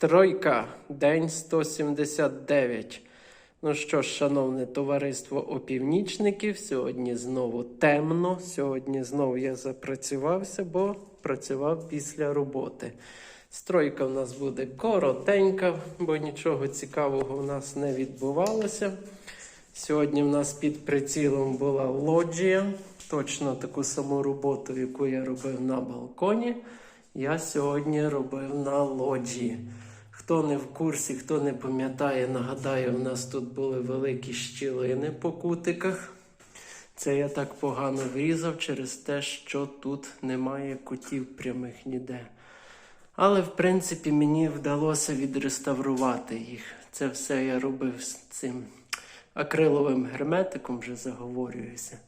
Стройка, день 179. Ну що ж, шановне товариство опівнічників, сьогодні знову темно. Сьогодні знову я запрацювався, бо працював після роботи. Стройка в нас буде коротенька, бо нічого цікавого в нас не відбувалося. Сьогодні в нас під прицілом була лоджія, точно таку саму роботу, яку я робив на балконі. Я сьогодні робив на лоджії. Хто не в курсі, хто не пам'ятає, нагадаю, у нас тут були великі щілини по кутиках. Це я так погано врізав через те, що тут немає кутів прямих ніде. Але, в принципі, мені вдалося відреставрувати їх. Це все я робив з цим акриловим герметиком, вже заговорююся.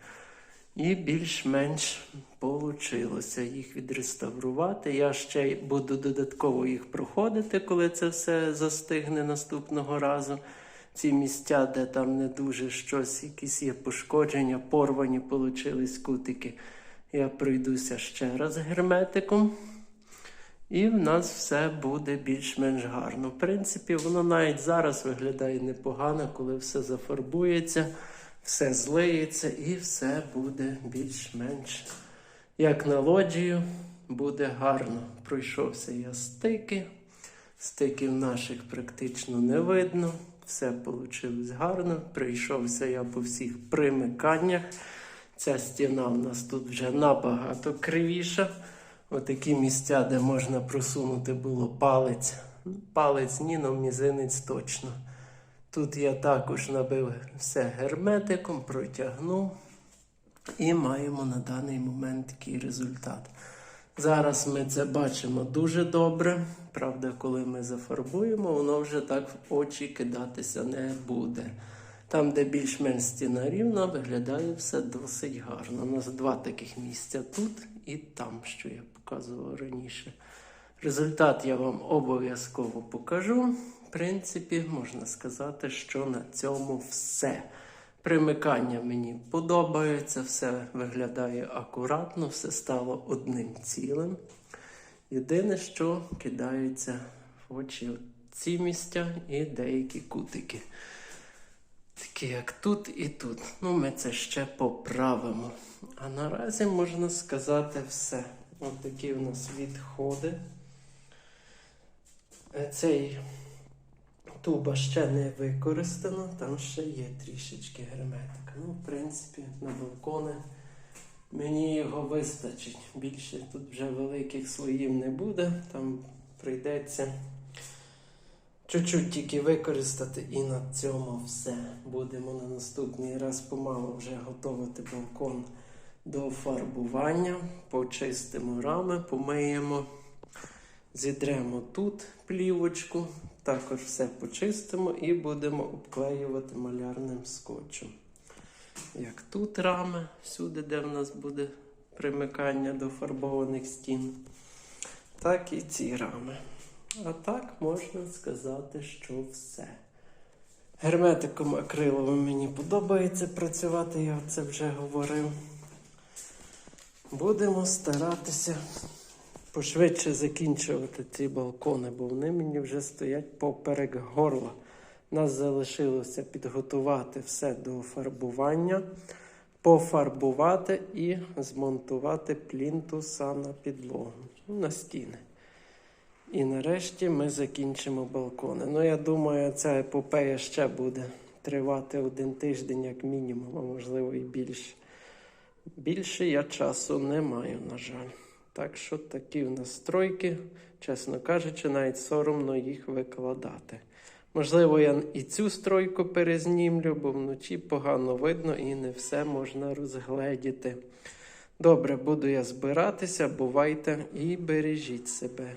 І більш-менш вийшло їх відреставрувати. Я ще буду додатково їх проходити, коли це все застигне наступного разу. Ці місця, де там не дуже щось, якісь є пошкодження, порвані получились кутики. Я пройдуся ще раз герметиком. І в нас все буде більш-менш гарно. В принципі, воно навіть зараз виглядає непогано, коли все зафарбується, все злиється і все буде більш-менш як на лоджію, буде гарно. Пройшовся я стики. Стиків наших практично не видно. Все вийшло гарно. Прийшовся я по всіх примиканнях. Ця стіна в нас тут вже набагато кривіша. Отакі місця, де можна просунути було палець. Палець ні, но мізинець точно. Тут я також набив все герметиком, протягнув. І маємо на даний момент такий результат. Зараз ми це бачимо дуже добре. Правда, коли ми зафарбуємо, воно вже так в очі кидатися не буде. Там, де більш-менш стіна рівна, виглядає все досить гарно. У нас два таких місця тут і там, що я показував раніше. Результат я вам обов'язково покажу. Принципі, можна сказати, що на цьому все. Примикання мені подобається, все виглядає акуратно, все стало одним цілим. Єдине, що кидається в очі ці місця і деякі кутики. Такі як тут і тут. Ну, ми це ще поправимо. А наразі можна сказати все. Ось такі у нас відходи. Е, Цей туба ще не використано, там ще є трішечки герметика. Ну, в принципі, на балкони мені його вистачить. Більше тут вже великих слоїв не буде, там прийдеться чуть-чуть тільки використати і на цьому все. Будемо на наступний раз помалу вже готувати балкон до фарбування. Почистимо рами, помиємо. Зідремо тут плівочку, також все почистимо і будемо обклеювати малярним скотчем. Як тут рами, всюди, де в нас буде примикання до фарбованих стін, так і ці рами. А так можна сказати, що все. Герметиком акриловим мені подобається працювати, я це вже говорив. Будемо старатися пошвидше закінчувати ці балкони, бо вони мені вже стоять поперек горла. Нас залишилося підготувати все до фарбування, пофарбувати і змонтувати плінтуса на підлогу, ну, на стіни. І нарешті ми закінчимо балкони. Ну, я думаю, ця епопея ще буде тривати один тиждень, як мінімум, а можливо і більше. Більше я часу не маю, на жаль. Так що такі в нас стройки, чесно кажучи, навіть соромно їх викладати. Можливо, я і цю стройку перезнімлю, бо вночі погано видно і не все можна розгледіти. Добре, буду я збиратися, бувайте і бережіть себе.